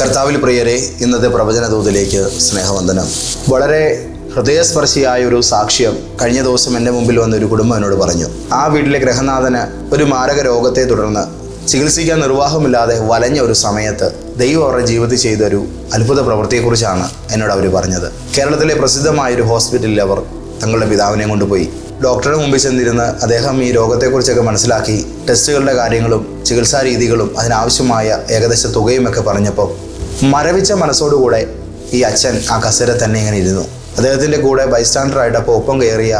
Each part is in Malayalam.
കർത്താവിൽ പ്രിയരെ ഇന്നത്തെ പ്രവചന ദൂതിലേക്ക് സ്നേഹവന്ദനം. വളരെ ഹൃദയസ്പർശിയായ ഒരു സാക്ഷ്യം കഴിഞ്ഞ ദിവസം എന്റെ മുമ്പിൽ വന്ന ഒരു കുടുംബം എന്നോട് പറഞ്ഞു. ആ വീട്ടിലെ ഗ്രഹനാഥന് ഒരു മാരക രോഗത്തെ തുടർന്ന് ചികിത്സിക്കാൻ നിർവാഹമില്ലാതെ വലഞ്ഞ ഒരു സമയത്ത് ദൈവം അവരുടെ ജീവിതത്തിൽ ചെയ്ത ഒരു അത്ഭുത പ്രവൃത്തിയെക്കുറിച്ചാണ് എന്നോട് അവർ പറഞ്ഞത്. കേരളത്തിലെ പ്രസിദ്ധമായ ഒരു ഹോസ്പിറ്റലിൽ അവർ തങ്ങളുടെ പിതാവിനെ കൊണ്ടുപോയി. ഡോക്ടറുടെ മുമ്പിൽ ചെന്നിരുന്ന് അദ്ദേഹം ഈ രോഗത്തെക്കുറിച്ചൊക്കെ മനസ്സിലാക്കി ടെസ്റ്റുകളുടെ കാര്യങ്ങളും ചികിത്സാ രീതികളും അതിനാവശ്യമായ ഏകദേശ തുകയുമൊക്കെ പറഞ്ഞപ്പോൾ മരവിച്ച മനസ്സോടുകൂടെ ഈ അച്ഛൻ ആ കസേര തന്നെ ഇങ്ങനെ ഇരുന്നു. അദ്ദേഹത്തിന്റെ കൂടെ ബൈസ്റ്റാൻഡറായിട്ട് അപ്പോൾ ഒപ്പം കയറിയ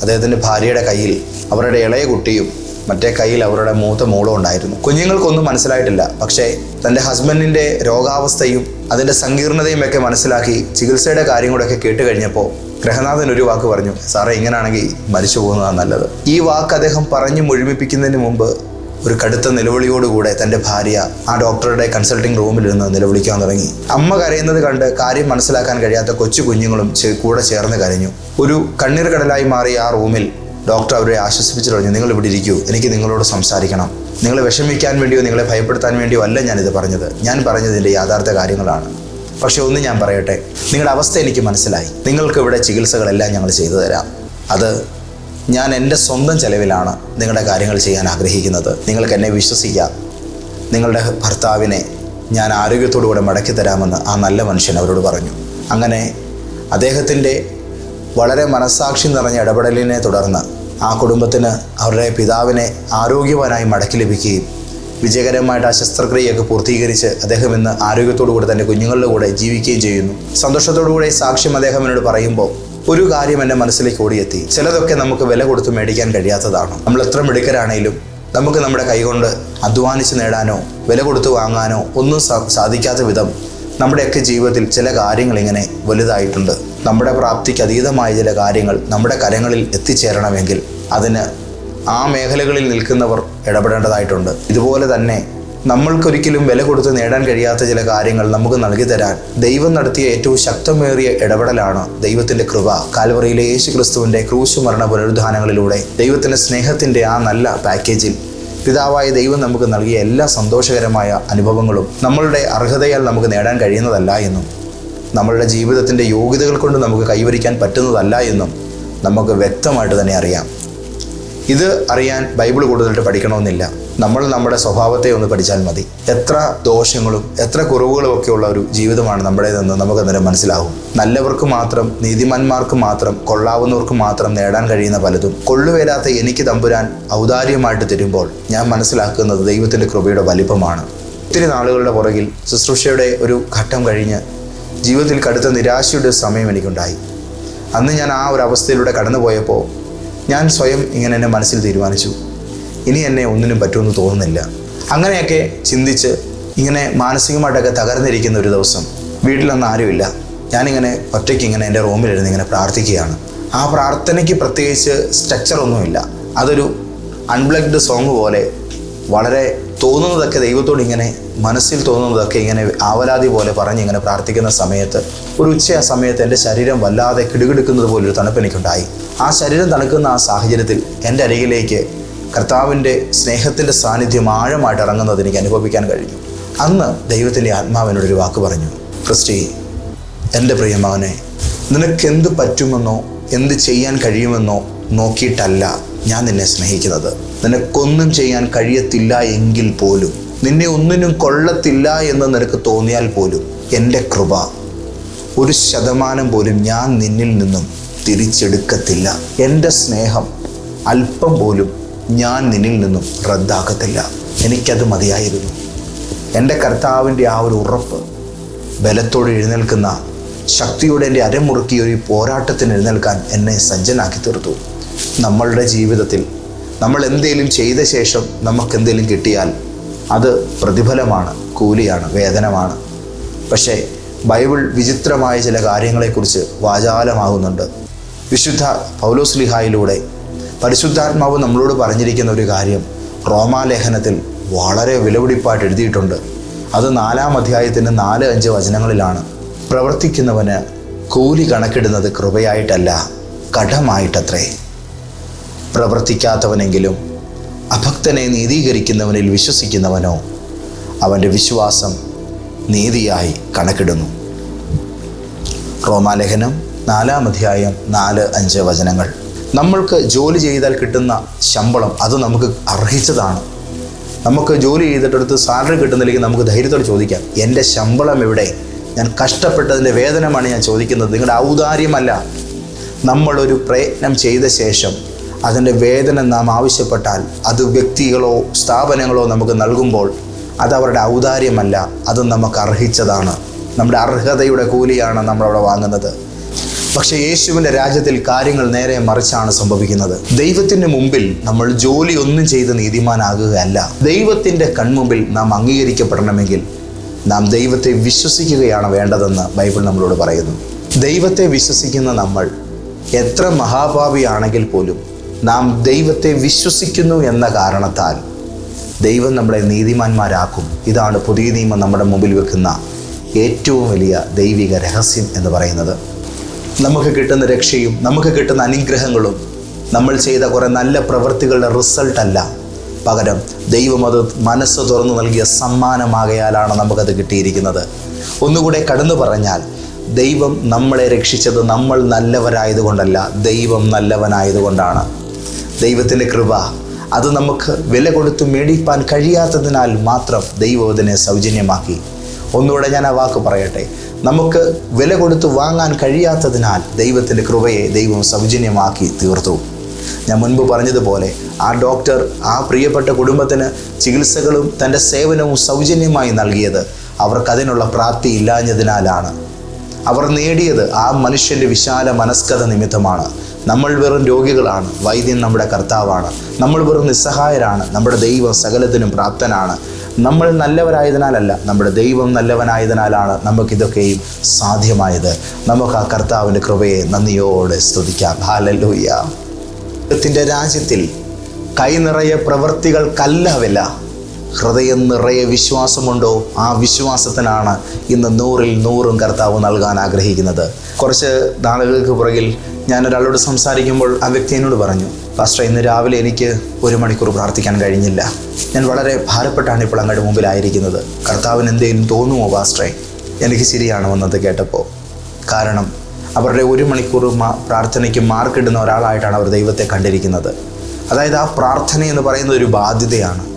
അദ്ദേഹത്തിന്റെ ഭാര്യയുടെ കയ്യിൽ അവരുടെ ഇളയ കുട്ടിയും മറ്റേ കയ്യിൽ അവരുടെ മൂത്ത മോളും ഉണ്ടായിരുന്നു. കുഞ്ഞുങ്ങൾക്കൊന്നും മനസ്സിലായിട്ടില്ല. പക്ഷേ തന്റെ ഹസ്ബൻഡിന്റെ രോഗാവസ്ഥയും അതിന്റെ സങ്കീർണതയും ഒക്കെ മനസ്സിലാക്കി ചികിത്സയുടെ കാര്യം കൂടെയൊക്കെ കേട്ട് കഴിഞ്ഞപ്പോൾ ഗ്രഹനാഥൻ ഒരു വാക്ക് പറഞ്ഞു സാറേ ഇങ്ങനെയാണെങ്കിൽ മരിച്ചു പോകുന്നതാണ് നല്ലത്. ഈ വാക്ക് അദ്ദേഹം പറഞ്ഞു മുഴുമിപ്പിക്കുന്നതിന് മുമ്പ് ഒരു കടുത്ത നിലവിളിയോടുകൂടെ തന്റെ ഭാര്യ ആ ഡോക്ടറുടെ കൺസൾട്ടിംഗ് റൂമിൽ നിന്ന് നിലവിളിക്കാൻ തുടങ്ങി. അമ്മ കരയുന്നത് കണ്ട് കാര്യം മനസ്സിലാക്കാൻ കഴിയാത്ത കൊച്ചു കുഞ്ഞുങ്ങളും കൂടെ ചേർന്ന് കരഞ്ഞു. ഒരു കണ്ണീർ കടലായി മാറിയ ആ റൂമിൽ ഡോക്ടർ അവരെ ആശ്വസിപ്പിച്ചു പറഞ്ഞു നിങ്ങൾ ഇവിടെ ഇരിക്കൂ എനിക്ക് നിങ്ങളോട് സംസാരിക്കണം. നിങ്ങളെ വിഷമിക്കാൻ വേണ്ടിയോ നിങ്ങളെ ഭയപ്പെടുത്താൻ വേണ്ടിയോ അല്ല ഞാനിത് പറഞ്ഞത്. ഞാൻ പറഞ്ഞതിന്റെ യാഥാർത്ഥ്യ കാര്യങ്ങളാണ്. പക്ഷെ ഒന്ന് ഞാൻ പറയട്ടെ നിങ്ങളുടെ അവസ്ഥ എനിക്ക് മനസ്സിലായി. നിങ്ങൾക്ക് ഇവിടെ ചികിത്സകളെല്ലാം ഞങ്ങൾ ചെയ്തു തരാം. അത് ഞാൻ എന്റെ സ്വന്തം ചെലവിലാണ് നിങ്ങളുടെ കാര്യങ്ങൾ ചെയ്യാൻ ആഗ്രഹിക്കുന്നത്. നിങ്ങൾക്ക് എന്നെ വിശ്വസിക്കാം. നിങ്ങളുടെ ഭർത്താവിനെ ഞാൻ ആരോഗ്യത്തോടു കൂടെ മടക്കി തരാമെന്ന് ആ നല്ല മനുഷ്യൻ അവരോട് പറഞ്ഞു. അങ്ങനെ അദ്ദേഹത്തിന്റെ വളരെ മനസ്സാക്ഷി നിറഞ്ഞ ഇടപെടലിനെ തുടർന്ന് ആ കുടുംബത്തിന് അവരുടെ പിതാവിനെ ആരോഗ്യവാനായി മടക്കി ലഭിക്കുകയും വിജയകരമായിട്ട് ആ ശസ്ത്രക്രിയയൊക്കെ പൂർത്തീകരിച്ച് അദ്ദേഹം ഇന്ന് ആരോഗ്യത്തോടു കൂടെ തന്റെ കുഞ്ഞുങ്ങളുടെ കൂടെ ജീവിക്കുകയും ചെയ്യുന്നു. സന്തോഷത്തോടു കൂടെ സാക്ഷ്യം അദ്ദേഹം എന്നോട് പറയുമ്പോൾ ഒരു കാര്യം എന്റെ മനസ്സിലേക്ക് ഓടിയെത്തി. ചിലതൊക്കെ നമുക്ക് വില കൊടുത്ത് മേടിക്കാൻ കഴിയാത്തതാണ്. നമ്മൾ എത്ര മിടുക്കരാണേലും നമുക്ക് നമ്മുടെ കൈകൊണ്ട് അധ്വാനിച്ച് നേടാനോ വില കൊടുത്ത് വാങ്ങാനോ ഒന്നും സാധിക്കാത്ത വിധം നമ്മുടെയൊക്കെ ജീവിതത്തിൽ ചില കാര്യങ്ങൾ ഇങ്ങനെ വലുതായിട്ടുണ്ട്. നമ്മുടെ പ്രാപ്തിക്ക് അതീതമായ ചില കാര്യങ്ങൾ നമ്മുടെ കരങ്ങളിൽ എത്തിച്ചേരണമെങ്കിൽ അതിന് ആ മേഖലകളിൽ നിൽക്കുന്നവർ ഇടപെടേണ്ടതായിട്ടുണ്ട്. ഇതുപോലെ തന്നെ നമ്മൾക്കൊരിക്കലും വില കൊടുത്ത് നേടാൻ കഴിയാത്ത ചില കാര്യങ്ങൾ നമുക്ക് നൽകി തരാൻ ദൈവം നടത്തിയ ഏറ്റവും ശക്തമേറിയ ഇടപെടലാണ് ദൈവത്തിന്റെ കൃപ. കാൽവറിയിലെ യേശു ക്രിസ്തുവിന്റെ ക്രൂശു മരണ പുനരുദ്ധാനങ്ങളിലൂടെ ദൈവത്തിന്റെ സ്നേഹത്തിന്റെ ആ നല്ല പാക്കേജിൽ പിതാവായ ദൈവം നമുക്ക് നൽകിയ എല്ലാ സന്തോഷകരമായ അനുഭവങ്ങളും നമ്മളുടെ അർഹതയാൽ നമുക്ക് നേടാൻ കഴിയുന്നതല്ല എന്നും നമ്മളുടെ ജീവിതത്തിന്റെ യോഗ്യതകൾ കൊണ്ട് നമുക്ക് കൈവരിക്കാൻ പറ്റുന്നതല്ല എന്നും നമുക്ക് വ്യക്തമായിട്ട് തന്നെ അറിയാം. ഇത് അറിയാൻ ബൈബിൾ കൂടുതലായിട്ട് പഠിക്കണമെന്നില്ല. നമ്മൾ നമ്മുടെ സ്വഭാവത്തെ ഒന്ന് പഠിച്ചാൽ മതി. എത്ര ദോഷങ്ങളും എത്ര കുറവുകളും ഒക്കെ ഉള്ള ഒരു ജീവിതമാണ് നമ്മുടേതെന്ന് നമുക്ക് അന്നേരം മനസ്സിലാവും. നല്ലവർക്ക് മാത്രം നീതിമാന്മാർക്ക് മാത്രം കൊള്ളാവുന്നവർക്ക് മാത്രം നേടാൻ കഴിയുന്ന പലതും. കൊള്ളുവേലാത്ത എനിക്ക് തമ്പുരാൻ ഔദാര്യമായിട്ട് തരുമ്പോൾ ഞാൻ മനസ്സിലാക്കുന്നത് ദൈവത്തിന്റെ കൃപയുടെ വലിപ്പമാണ്. ഒത്തിരി നാളുകളുടെ പുറകിൽ ശുശ്രൂഷയുടെ ഒരു ഘട്ടം കഴിഞ്ഞ് ജീവിതത്തിൽ കടുത്ത നിരാശയുടെ സമയം എനിക്കുണ്ടായി. അന്ന് ഞാൻ ആ ഒരു അവസ്ഥയിലൂടെ കടന്നുപോയപ്പോൾ ഞാൻ സ്വയം ഇങ്ങനെ എന്റെ മനസ്സിൽ തീരുമാനിച്ചു. ഇനി എന്നെ ഒന്നിനും പറ്റുമെന്ന് തോന്നുന്നില്ല. അങ്ങനെയൊക്കെ ചിന്തിച്ച് ഇങ്ങനെ മാനസികമായിട്ടൊക്കെ തകർന്നിരിക്കുന്ന ഒരു ദിവസം വീട്ടിലൊന്നും ആരുമില്ല. ഞാനിങ്ങനെ ഒറ്റയ്ക്ക് ഇങ്ങനെ എന്റെ റൂമിലിരുന്ന് ഇങ്ങനെ പ്രാർത്ഥിക്കുകയാണ്. ആ പ്രാർത്ഥനയ്ക്ക് പ്രത്യേകിച്ച് സ്ട്രക്ചറൊന്നുമില്ല അതൊരു അൺബ്ലഗ്ഡ് സോങ് പോലെ വളരെ തോന്നുന്നതൊക്കെ ദൈവത്തോട് ഇങ്ങനെ മനസ്സിൽ തോന്നുന്നതൊക്കെ ഇങ്ങനെ ആവലാതി പോലെ പറഞ്ഞ് ഇങ്ങനെ പ്രാർത്ഥിക്കുന്ന സമയത്ത് ഒരു ഉച്ച ആ സമയത്ത് എന്റെ ശരീരം വല്ലാതെ കിടുകിടുക്കുന്നത് പോലൊരു തണുപ്പ് എനിക്കുണ്ടായി. ആ ശരീരം തണുക്കുന്ന ആ സാഹചര്യത്തിൽ എന്റെ അരികിലേക്ക് കർത്താവിന്റെ സ്നേഹത്തിന്റെ സാന്നിധ്യം ആഴമായിട്ട് ഇറങ്ങുന്നത് എനിക്ക് അനുഭവിക്കാൻ കഴിഞ്ഞു. അന്ന് ദൈവത്തിന്റെ ആത്മാവിനോടൊരു വാക്ക് പറഞ്ഞു ക്രിസ്റ്റി എന്റെ പ്രിയമാവനെ നിനക്കെന്ത് പറ്റുമെന്നോ എന്ത് ചെയ്യാൻ കഴിയുമെന്നോ നോക്കിയിട്ടല്ല. ഞാൻ നിന്നെ സ്നേഹിക്കുന്നത്. നിനക്കൊന്നും ചെയ്യാൻ കഴിയത്തില്ല എങ്കിൽ പോലും. നിന്നെ ഒന്നിനും കൊള്ളത്തില്ല എന്ന് നിനക്ക് തോന്നിയാൽ പോലും എന്റെ കൃപ ഒരു ശതമാനം പോലും ഞാൻ നിന്നിൽ നിന്നും തിരിച്ചെടുക്കത്തില്ല. എന്റെ സ്നേഹം അല്പം പോലും ഞാൻ നിന്നിൽ നിന്നും റദ്ദാക്കത്തില്ല. എനിക്കത് മതിയായിരുന്നു. എന്റെ കർത്താവിന്റെ ആ ഒരു ഉറപ്പ് ബലത്തോടെ എഴുന്നേൽക്കുന്ന ശക്തിയോടെ എന്റെ അരമുറുക്കി ഒരു പോരാട്ടത്തിന് എഴുന്നേൽക്കാൻ എന്നെ സജ്ജനാക്കി തീർത്തു. നമ്മളുടെ ജീവിതത്തിൽ നമ്മൾ എന്തെങ്കിലും ചെയ്ത ശേഷം നമുക്കെന്തെങ്കിലും കിട്ടിയാൽ അത് പ്രതിഫലമാണ് കൂലിയാണ് വേതനമാണ്. പക്ഷേ ബൈബിൾ വിചിത്രമായ ചില കാര്യങ്ങളെക്കുറിച്ച് വാചാലമാകുന്നുണ്ട്. വിശുദ്ധ പൗലോസ്ലിഹായിലൂടെ പരിശുദ്ധാത്മാവ് നമ്മളോട് പറഞ്ഞിരിക്കുന്ന ഒരു കാര്യം റോമാലേഖനത്തിൽ വളരെ വിലപിടിപ്പായിട്ട് എഴുതിയിട്ടുണ്ട്. അത് നാലാം അധ്യായത്തിന്റെ നാല് അഞ്ച് വചനങ്ങളിലാണ്. പ്രവർത്തിക്കുന്നവന് കൂലി കണക്കിടുന്നത് കൃപയായിട്ടല്ല കടമായിട്ടത്രേ. പ്രവർത്തിക്കാത്തവനെങ്കിലും അഭക്തനെ നീതീകരിക്കുന്നവനിൽ വിശ്വസിക്കുന്നവനോ അവന്റെ വിശ്വാസം നീതിയായി കണക്കിടുന്നു. റോമാലേഖനം നാലാം അധ്യായം നാല് അഞ്ച് വചനങ്ങൾ. നമ്മൾക്ക് ജോലി ചെയ്താൽ കിട്ടുന്ന ശമ്പളം അത് നമുക്ക് അർഹിച്ചതാണ്. നമുക്ക് ജോലി ചെയ്തിട്ടെടുത്ത് സാലറി കിട്ടുന്നില്ലെങ്കിൽ നമുക്ക് ധൈര്യത്തോടെ ചോദിക്കാം എന്റെ ശമ്പളം എവിടെ? ഞാൻ കഷ്ടപ്പെട്ടതിന്റെ വേതനമാണ് ഞാൻ ചോദിക്കുന്നത്. നിങ്ങളുടെ ഔദാര്യമല്ല. നമ്മളൊരു പ്രയത്നം ചെയ്ത ശേഷം അതിന്റെ വേദന നാം ആവശ്യപ്പെട്ടാൽ അത് വ്യക്തികളോ സ്ഥാപനങ്ങളോ നമുക്ക് നൽകുമ്പോൾ അത് അവരുടെ ഔദാര്യമല്ല അത് നമുക്ക് അർഹിച്ചതാണ്. നമ്മുടെ അർഹതയുടെ കൂലിയാണ് നമ്മളവിടെ വാങ്ങുന്നത്. പക്ഷേ യേശുവിന്റെ രാജ്യത്തിൽ കാര്യങ്ങൾ നേരെ മറിച്ചാണ് സംഭവിക്കുന്നത്. ദൈവത്തിന്റെ മുമ്പിൽ നമ്മൾ ജോലി ഒന്നും ചെയ്ത് നീതിമാനാകുകയല്ല. ദൈവത്തിന്റെ കൺമുമ്പിൽ നാം അംഗീകരിക്കപ്പെടണമെങ്കിൽ നാം ദൈവത്തെ വിശ്വസിക്കുകയാണ് വേണ്ടതെന്ന് ബൈബിൾ നമ്മളോട് പറയുന്നു. ദൈവത്തെ വിശ്വസിക്കുന്ന നമ്മൾ എത്ര മഹാഭാവിയാണെങ്കിൽ പോലും നാം ദൈവത്തെ വിശ്വസിക്കുന്നു എന്ന കാരണത്താൽ ദൈവം നമ്മളെ നീതിമാന്മാരാക്കും. ഇതാണ് പുതിയ നിയമം നമ്മുടെ മുമ്പിൽ വെക്കുന്ന ഏറ്റവും വലിയ ദൈവിക രഹസ്യം എന്ന് പറയുന്നത്. നമുക്ക് കിട്ടുന്ന രക്ഷയും നമുക്ക് കിട്ടുന്ന അനുഗ്രഹങ്ങളും നമ്മൾ ചെയ്ത കുറേ നല്ല പ്രവൃത്തികളുടെ റിസൾട്ട് അല്ല. പകരം ദൈവം അത് മനസ്സ് തുറന്നു നൽകിയ സമ്മാനമാകയാലാണ് നമുക്കത് കിട്ടിയിരിക്കുന്നത്. ഒന്നുകൂടെ കടന്നു പറഞ്ഞാൽ ദൈവം നമ്മളെ രക്ഷിച്ചത് നമ്മൾ നല്ലവരായതുകൊണ്ടല്ല ദൈവം നല്ലവനായതുകൊണ്ടാണ്. ദൈവത്തിന്റെ കൃപ. അത് നമുക്ക് വില കൊടുത്ത് മേടിപ്പാൻ കഴിയാത്തതിനാൽ മാത്രം ദൈവം അതിനെ സൗജന്യമാക്കി. ഒന്നുകൂടെ ഞാൻ ആ വാക്ക് പറയട്ടെ. നമുക്ക് വില കൊടുത്ത് വാങ്ങാൻ കഴിയാത്തതിനാൽ ദൈവത്തിന്റെ കൃപയെ ദൈവം സൗജന്യമാക്കി തീർത്തു. ഞാൻ മുൻപ് പറഞ്ഞതുപോലെ ആ ഡോക്ടർ ആ പ്രിയപ്പെട്ട കുടുംബത്തിന് ചികിത്സകളും തന്റെ സേവനവും സൗജന്യമായി നൽകിയത് അവർക്കതിനുള്ള പ്രാപ്തി ഇല്ലാഞ്ഞതിനാലാണ്. അവർ നേടിയത് ആ മനുഷ്യന്റെ വിശാല മനസ്കത നിമിത്തമാണ്. നമ്മൾ വെറും രോഗികളാണ് വൈദ്യൻ നമ്മുടെ കർത്താവാണ്. നമ്മൾ വെറും നിസ്സഹായരാണ് നമ്മുടെ ദൈവം സകലത്തിനും പ്രാപ്തനാണ്. നമ്മൾ നല്ലവരായതിനാലല്ല നമ്മുടെ ദൈവം നല്ലവനായതിനാലാണ് നമുക്കിതൊക്കെയും സാധ്യമായത്. നമുക്ക് ആ കർത്താവിന്റെ കൃപയെ നന്ദിയോടെ സ്തുതിക്കാം. ദൈവത്തിന്റെ രാജ്യത്തിൽ കൈ നിറയെ പ്രവൃത്തികൾക്കല്ല വില. ഹൃദയം നിറയെ വിശ്വാസമുണ്ടോ? ആ വിശ്വാസത്തിനാണ് ഇന്ന് നൂറിൽ നൂറും കർത്താവ് നൽകാൻ ആഗ്രഹിക്കുന്നത്. കുറച്ച് നാളുകൾക്ക് പുറകിൽ ഞാൻ ഒരാളോട് സംസാരിക്കുമ്പോൾ ആ വ്യക്തി എന്നോട് പറഞ്ഞു പാസ്റ്റർ ഇന്ന് രാവിലെ എനിക്ക് ഒരു മണിക്കൂർ പ്രാർത്ഥിക്കാൻ കഴിഞ്ഞില്ല. ഞാൻ വളരെ ഭാരപ്പെട്ടാണ് ഇപ്പോൾ അങ്ങയുടെ മുമ്പിലായിരിക്കുന്നത് കർത്താവിന് എന്തെങ്കിലും തോന്നുമോ പാസ്റ്ററെ? എനിക്ക് ശരിയാണ് വന്നത് കേട്ടപ്പോൾ. കാരണം അവരുടെ ഒരു മണിക്കൂർ പ്രാർത്ഥനയ്ക്ക് മാർക്കിടുന്ന ഒരാളായിട്ടാണ് അവർ ദൈവത്തെ കണ്ടിരിക്കുന്നത്. അതായത് ആ പ്രാർത്ഥന എന്ന് പറയുന്ന ഒരു ബാധ്യതയാണ്.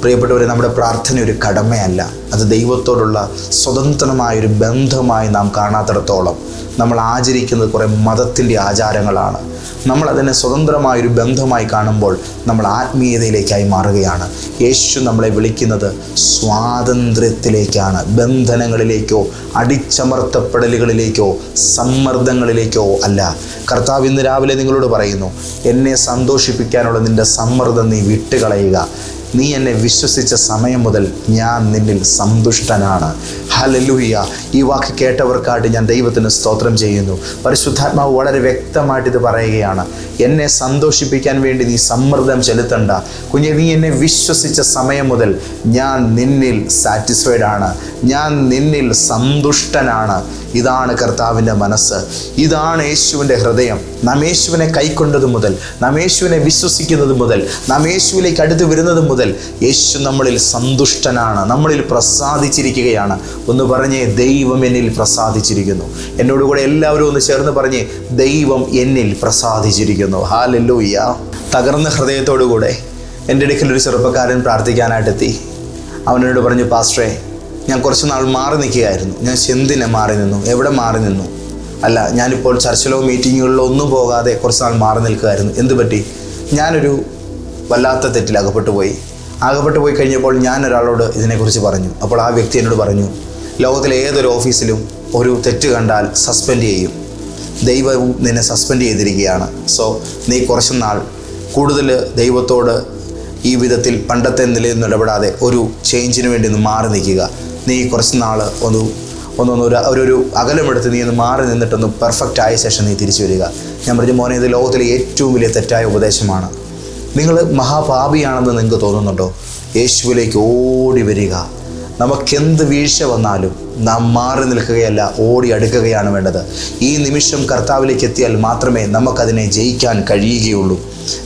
പ്രിയപ്പെട്ടവരെ നമ്മുടെ പ്രാർത്ഥന ഒരു കടമയല്ല. അത് ദൈവത്തോടുള്ള സ്വതന്ത്രമായൊരു ബന്ധമായി നാം കാണാത്തിടത്തോളം നമ്മൾ ആചരിക്കുന്നത് കുറേ മതത്തിന്റെ ആചാരങ്ങളാണ്. നമ്മൾ അതിനെ സ്വതന്ത്രമായൊരു ബന്ധമായി കാണുമ്പോൾ നമ്മൾ ആത്മീയതയിലേക്കായി മാറുകയാണ്. യേശു നമ്മളെ വിളിക്കുന്നത് സ്വാതന്ത്ര്യത്തിലേക്കാണ്. ബന്ധനങ്ങളിലേക്കോ അടിച്ചമർത്തപ്പെടലുകളിലേക്കോ സമ്മർദ്ദങ്ങളിലേക്കോ അല്ല. കർത്താവ് ഇന്ന് രാവിലെ നിങ്ങളോട് പറയുന്നു എന്നെ സന്തോഷിപ്പിക്കാനുള്ള നിന്റെ സമ്മർദ്ദം നീ വിട്ടുകളയുക. നീ എന്നെ വിശ്വസിച്ച സമയം മുതൽ ഞാൻ നിന്നിൽ സന്തുഷ്ടനാണ്. ഹലലുഹിയ ഈ വാക്ക് കേട്ടവർക്കായിട്ട് ഞാൻ ദൈവത്തിന് സ്തോത്രം ചെയ്യുന്നു. പരിശുദ്ധാത്മാവ് വളരെ വ്യക്തമായിട്ട് ഇത് പറയുകയാണ്. എന്നെ സന്തോഷിപ്പിക്കാൻ വേണ്ടി നീ സമ്മർദ്ദം ചെലുത്തണ്ട. കുഞ്ഞെ നീ എന്നെ വിശ്വസിച്ച സമയം മുതൽ ഞാൻ നിന്നിൽ സാറ്റിസ്ഫൈഡ് ആണ്. ഞാൻ നിന്നിൽ സന്തുഷ്ടനാണ്. ഇതാണ് കർത്താവിന്റെ മനസ്സ്. ഇതാണ് യേശുവിന്റെ ഹൃദയം. നാം യേശുവിനെ കൈക്കൊണ്ടത് മുതൽ നാം യേശുവിനെ വിശ്വസിക്കുന്നത് മുതൽ നാം യേശുവിലേക്ക് അടുത്ത് വരുന്നത് മുതൽ യേശു നമ്മളിൽ സന്തുഷ്ടനാണ് നമ്മളിൽ പ്രസാദിച്ചിരിക്കുകയാണ്. ഒന്ന് പറഞ്ഞേ ദൈവം എന്നിൽ പ്രസാദിച്ചിരിക്കുന്നു. എന്നോട് കൂടെ എല്ലാവരും ഒന്ന് ചേർന്ന് പറഞ്ഞേ ദൈവം എന്നിൽ പ്രസാദിച്ചിരിക്കുന്നു. ഹാലല്ലൂയ്യ തകർന്ന ഹൃദയത്തോടുകൂടെ എന്റെ അടുക്കൽ ഒരു ചെറുപ്പക്കാരൻ പ്രാർത്ഥിക്കാനായിട്ടെത്തി. അവനോട് പറഞ്ഞു പാസ്റ്ററേ ഞാൻ കുറച്ച് നാൾ മാറി നിൽക്കുകയായിരുന്നു. ഞാൻ എന്തിനെ മാറി നിന്നു. എവിടെ മാറി നിന്നു? അല്ല ഞാനിപ്പോൾ ചർച്ചിലോ മീറ്റിങ്ങുകളിലോ ഒന്നും പോകാതെ കുറച്ച് നാൾ മാറി നിൽക്കുകയായിരുന്നു. എന്ത് പറ്റി? ഞാനൊരു വല്ലാത്ത തെറ്റിൽ അകപ്പെട്ടു പോയി. അകപ്പെട്ടു പോയി കഴിഞ്ഞപ്പോൾ ഞാൻ ഒരാളോട് ഇതിനെക്കുറിച്ച് പറഞ്ഞു. അപ്പോൾ ആ വ്യക്തി എന്നോട് പറഞ്ഞു ലോകത്തിലെ ഏതൊരു ഓഫീസിലും ഒരു തെറ്റ് കണ്ടാൽ സസ്പെൻഡ് ചെയ്യും. ദൈവവും നിന്നെ സസ്പെൻഡ് ചെയ്തിരിക്കുകയാണ്. സോ നീ കുറച്ച് നാൾ കൂടുതൽ ദൈവത്തോട് ഈ വിധത്തിൽ പണ്ടത്തെ നിലയിൽ നിന്ന് ഇടപെടാതെ ഒരു ചേഞ്ചിന് വേണ്ടി ഒന്ന് മാറി നിൽക്കുക. നീ കുറച്ച് നാൾ ഒന്ന് ഒന്നൊന്ന് ഒരു ഒരു അകലമെടുത്ത് നീ ഒന്ന് മാറി നിന്നിട്ടൊന്ന് പെർഫെക്റ്റ് ആയ ശേഷം നീ തിരിച്ചു വരിക. ഞാൻ പറഞ്ഞു മോനെ ഇത് ലോകത്തിലെ ഏറ്റവും വലിയ തെറ്റായ ഉപദേശമാണ്. നിങ്ങൾ മഹാപാപിയാണെന്ന് നിങ്ങൾക്ക് തോന്നുന്നുണ്ടോ? യേശുവിലേക്ക് ഓടി വരിക. നമുക്കെന്ത് വീഴ്ച വന്നാലും നാം മാറി നിൽക്കുകയല്ല ഓടി അടുക്കുകയാണ് വേണ്ടത്. ഈ നിമിഷം കർത്താവിലേക്ക് എത്തിയാൽ മാത്രമേ നമുക്കതിനെ ജയിക്കാൻ കഴിയുകയുള്ളൂ.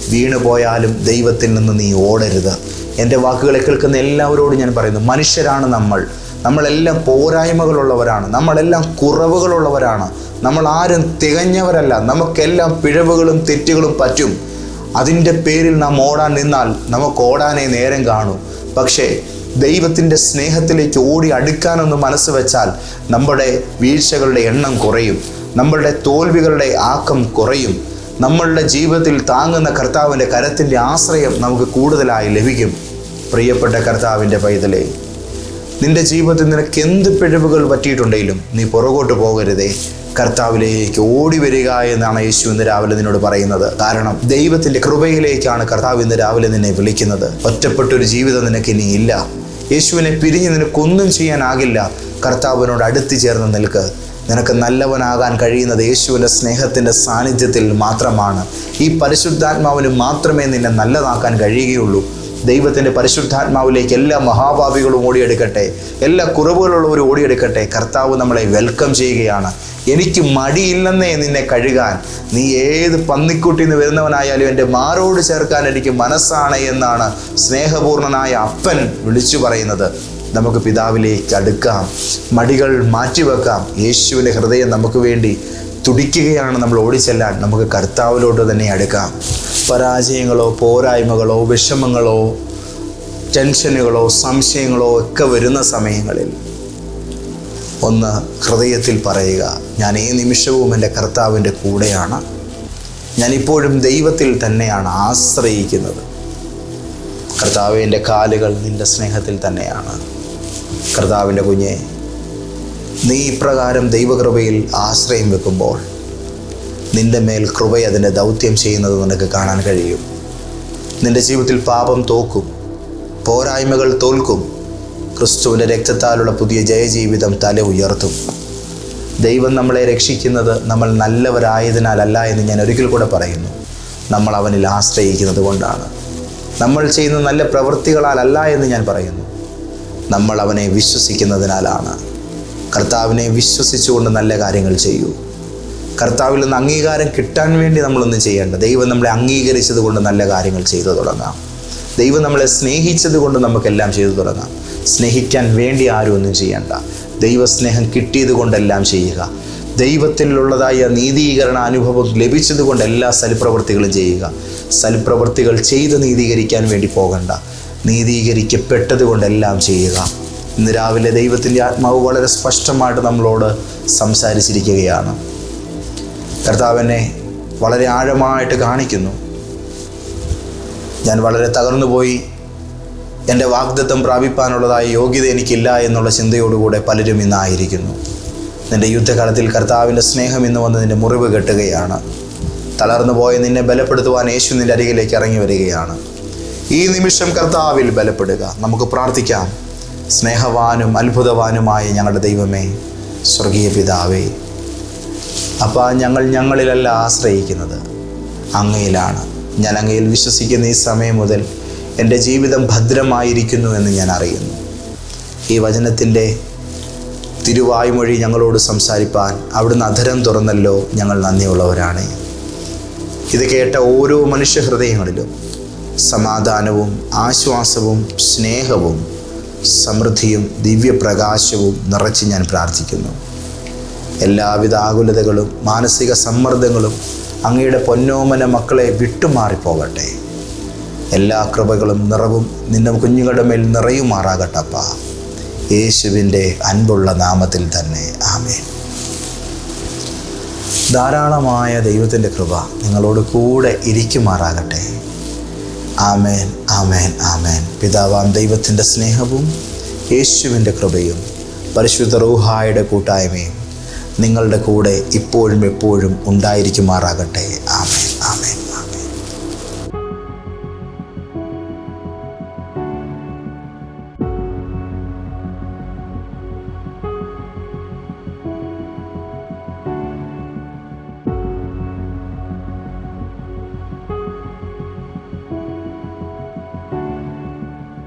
വീണു പോയാലും ദൈവത്തിൽ നിന്ന് നീ ഓടരുത്. എന്റെ വാക്കുകളെ കേൾക്കുന്ന എല്ലാവരോടും ഞാൻ പറയുന്നു മനുഷ്യരാണ് നമ്മൾ. നമ്മളെല്ലാം പോരായ്മകളുള്ളവരാണ്. നമ്മളെല്ലാം കുറവുകളുള്ളവരാണ്. നമ്മൾ ആരും തികഞ്ഞവരല്ല. നമുക്കെല്ലാം പിഴവുകളും തെറ്റുകളും പറ്റും. അതിന്റെ പേരിൽ നാം ഓടാൻ നിന്നാൽ നമുക്ക് ഓടാനേ നേരം കാണൂ. പക്ഷേ ദൈവത്തിന്റെ സ്നേഹത്തിലേക്ക് ഓടി അടുക്കാനൊന്ന് മനസ്സ് വെച്ചാൽ നമ്മുടെ വീഴ്ചകളുടെ എണ്ണം കുറയും. നമ്മളുടെ തോൽവികളുടെ ആക്കം കുറയും. നമ്മളുടെ ജീവിതത്തിൽ താങ്ങുന്ന കർത്താവിന്റെ കരത്തിന്റെ ആശ്രയം നമുക്ക് കൂടുതലായി ലഭിക്കും. പ്രിയപ്പെട്ട കർത്താവിന്റെ പൈതലേ നിന്റെ ജീവിതത്തിൽ നിനക്ക് എന്ത് പിഴവുകൾ പറ്റിയിട്ടുണ്ടെങ്കിലും നീ പുറകോട്ട് പോകരുതേ. കർത്താവിലേക്ക് ഓടി വരിക എന്നാണ് യേശു ഇന്ന് രാവിലെ നിന്നോട് പറയുന്നത്. കാരണം ദൈവത്തിന്റെ കൃപയിലേക്കാണ് കർത്താവ് ഇന്ന് രാവിലെ നിന്നെ വിളിക്കുന്നത്. ഒറ്റപ്പെട്ടൊരു ജീവിതം നിനക്ക് ഇനി ഇല്ല. യേശുവിനെ പിരിഞ്ഞ് നിനക്കൊന്നും ചെയ്യാനാകില്ല. കർത്താവിനോട് അടുത്ത് ചേർന്ന് നിൽക്ക്. നിനക്ക് നല്ലവനാകാൻ കഴിയുന്നത് യേശുവിന്റെ സ്നേഹത്തിന്റെ സാന്നിധ്യത്തിൽ മാത്രമാണ്. ഈ പരിശുദ്ധാത്മാവിന് മാത്രമേ നിന്നെ നല്ലതാക്കാൻ കഴിയുകയുള്ളൂ. ദൈവത്തിന്റെ പരിശുദ്ധാത്മാവിലേക്ക് എല്ലാ മഹാഭാവികളും ഓടിയെടുക്കട്ടെ എല്ലാ കുറവുകളുള്ളവരും ഓടിയെടുക്കട്ടെ കർത്താവ് നമ്മളെ വെൽക്കം ചെയ്യുകയാണ്. എനിക്ക് മടിയില്ലെന്നേ നിന്നെ കഴുകാൻ. നീ ഏത് പന്നിക്കുട്ടിൽ നിന്ന് വരുന്നവനായാലും എന്റെ മാറോട് ചേർക്കാൻ എനിക്ക് മനസ്സാണ് എന്നാണ് സ്നേഹപൂർണനായ അപ്പൻ വിളിച്ചു പറയുന്നത്. നമുക്ക് പിതാവിലേക്ക് അടുക്കാം. മടികൾ മാറ്റിവെക്കാം. യേശുവിന്റെ ഹൃദയം നമുക്ക് വേണ്ടി തുടിക്കുകയാണ് നമ്മൾ ഓടിച്ചെല്ലാൻ. നമുക്ക് കർത്താവിലോട്ട് തന്നെ അടുക്കാം. പരാജയങ്ങളോ പോരായ്മകളോ വിഷമങ്ങളോ ടെൻഷനുകളോ സംശയങ്ങളോ ഒക്കെ വരുന്ന സമയങ്ങളിൽ ഒന്ന് ഹൃദയത്തിൽ പറയുക ഞാൻ ഈ നിമിഷവും എന്റെ കർത്താവിന്റെ കൂടെയാണ്. ഞാനിപ്പോഴും ദൈവത്തിൽ തന്നെയാണ് ആശ്രയിക്കുന്നത്. കർത്താവിന്റെ കാലുകൾ നിന്റെ സ്നേഹത്തിൽ തന്നെയാണ്. കർത്താവിന്റെ കുഞ്ഞെ നീ ഇപ്രകാരം ദൈവകൃപയിൽ ആശ്രയം വെക്കുമ്പോൾ നിന്റെ മേൽ കൃപ അതിന്റെ ദൗത്യം ചെയ്യുന്നത് നിനക്ക് കാണാൻ കഴിയും. നിന്റെ ജീവിതത്തിൽ പാപം തോക്കും പോരായ്മകൾ തോൽക്കും ക്രിസ്തുവിന്റെ രക്തത്താലുള്ള പുതിയ ജയജീവിതം തല ഉയർത്തും. ദൈവം നമ്മളെ രക്ഷിക്കുന്നത് നമ്മൾ നല്ലവരായതിനാലല്ല എന്ന് ഞാൻ ഒരിക്കൽ കൂടെ പറയുന്നു. നമ്മൾ അവനിൽ ആശ്രയിക്കുന്നത് കൊണ്ടാണ്. നമ്മൾ ചെയ്യുന്ന നല്ല പ്രവൃത്തികളാലല്ല എന്ന് ഞാൻ പറയുന്നു. നമ്മൾ അവനെ വിശ്വസിക്കുന്നതിനാലാണ്. കർത്താവിനെ വിശ്വസിച്ചുകൊണ്ട് നല്ല കാര്യങ്ങൾ ചെയ്യൂ. കർത്താവിൽ നിന്ന് അംഗീകാരം കിട്ടാൻ വേണ്ടി നമ്മളൊന്നും ചെയ്യേണ്ട. ദൈവം നമ്മളെ അംഗീകരിച്ചത് കൊണ്ട് നല്ല കാര്യങ്ങൾ ചെയ്തു തുടങ്ങാം. ദൈവം നമ്മളെ സ്നേഹിച്ചത് കൊണ്ട് നമുക്കെല്ലാം ചെയ്തു തുടങ്ങാം. സ്നേഹിക്കാൻ വേണ്ടി ആരും ഒന്നും ചെയ്യണ്ട. ദൈവസ്നേഹം കിട്ടിയത് കൊണ്ടെല്ലാം ചെയ്യുക. ദൈവത്തിലുള്ളതായ നീതീകരണ അനുഭവം ലഭിച്ചത് കൊണ്ട് എല്ലാ സൽപ്രവൃത്തികളും ചെയ്യുക. സൽപ്രവൃത്തികൾ ചെയ്ത് നീതീകരിക്കാൻ വേണ്ടി പോകണ്ട. നീതീകരിക്കപ്പെട്ടത് കൊണ്ടെല്ലാം ചെയ്യുക. ഇന്ന് രാവിലെ ദൈവത്തിന്റെ ആത്മാവ് വളരെ സ്പഷ്ടമായിട്ട് നമ്മളോട് സംസാരിച്ചിരിക്കുകയാണ്. കർത്താവിനെ വളരെ ആഴമായിട്ട് കാണിക്കുന്നു. ഞാൻ വളരെ തകർന്നുപോയി എന്റെ വാഗ്ദത്വം പ്രാപിപ്പാനുള്ളതായ യോഗ്യത എനിക്കില്ല എന്നുള്ള ചിന്തയോടുകൂടെ പലരും ഇന്നായിരിക്കുന്നു. നിന്റെ യുദ്ധകാലത്തിൽ കർത്താവിന്റെ സ്നേഹം ഇന്ന് വന്ന് നിന്റെ മുറിവ് കെട്ടുകയാണ്. തളർന്നു പോയ നിന്നെ ബലപ്പെടുത്തുവാൻ യേശു നിന്റെ അരികിലേക്ക് ഇറങ്ങി വരികയാണ്. ഈ നിമിഷം കർത്താവിൽ ബലപ്പെടുക. നമുക്ക് പ്രാർത്ഥിക്കാം. സ്നേഹവാനും അത്ഭുതവാനുമായ ഞങ്ങളുടെ ദൈവമേ സ്വർഗീയ പിതാവേ അപ്പോൾ ഞങ്ങൾ ഞങ്ങളിലല്ല ആശ്രയിക്കുന്നത്. അങ്ങയിലാണ്. ഞാൻ അങ്ങയിൽ വിശ്വസിക്കുന്ന ഈ സമയം മുതൽ എന്റെ ജീവിതം ഭദ്രമായിരിക്കുന്നു എന്ന് ഞാൻ അറിയുന്നു. ഈ വചനത്തിന്റെ തിരുവായ്മൊഴി ഞങ്ങളോട് സംസാരിപ്പാൻ അവിടുന്ന് അധരം തുറന്നല്ലോ ഞങ്ങൾ നന്ദിയുള്ളവരാണ്. ഇത് കേട്ട ഓരോ മനുഷ്യ ഹൃദയങ്ങളിലും സമാധാനവും ആശ്വാസവും സ്നേഹവും സമൃദ്ധിയും ദിവ്യപ്രകാശവും നിറച്ച് ഞാൻ പ്രാർത്ഥിക്കുന്നു. എല്ലാവിധ ആകുലതകളും മാനസിക സമ്മർദ്ദങ്ങളും അങ്ങയുടെ പൊന്നോമന മക്കളെ വിട്ടുമാറിപ്പോകട്ടെ. എല്ലാ കൃപകളും നിറവും നിന്റെ കുഞ്ഞുങ്ങളുടെ മേൽ നിറയുമാറാകട്ടപ്പ. യേശുവിന്റെ അൻപുള്ള നാമത്തിൽ തന്നെ ആമേ ധാരാളമായ ദൈവത്തിന്റെ കൃപ നിങ്ങളോട് കൂടെ ഇരിക്കുമാറാകട്ടെ. ആമേൻ ആമേൻ ആമേൻ. പിതാവാം ദൈവത്തിന്റെ സ്നേഹവും യേശുവിന്റെ കൃപയും പരിശുദ്ധ റൂഹായുടെ കൂട്ടായ്മയും നിങ്ങളുടെ കൂടെ ഇപ്പോഴും എപ്പോഴും ഉണ്ടായിരിക്കുമാറാകട്ടെ.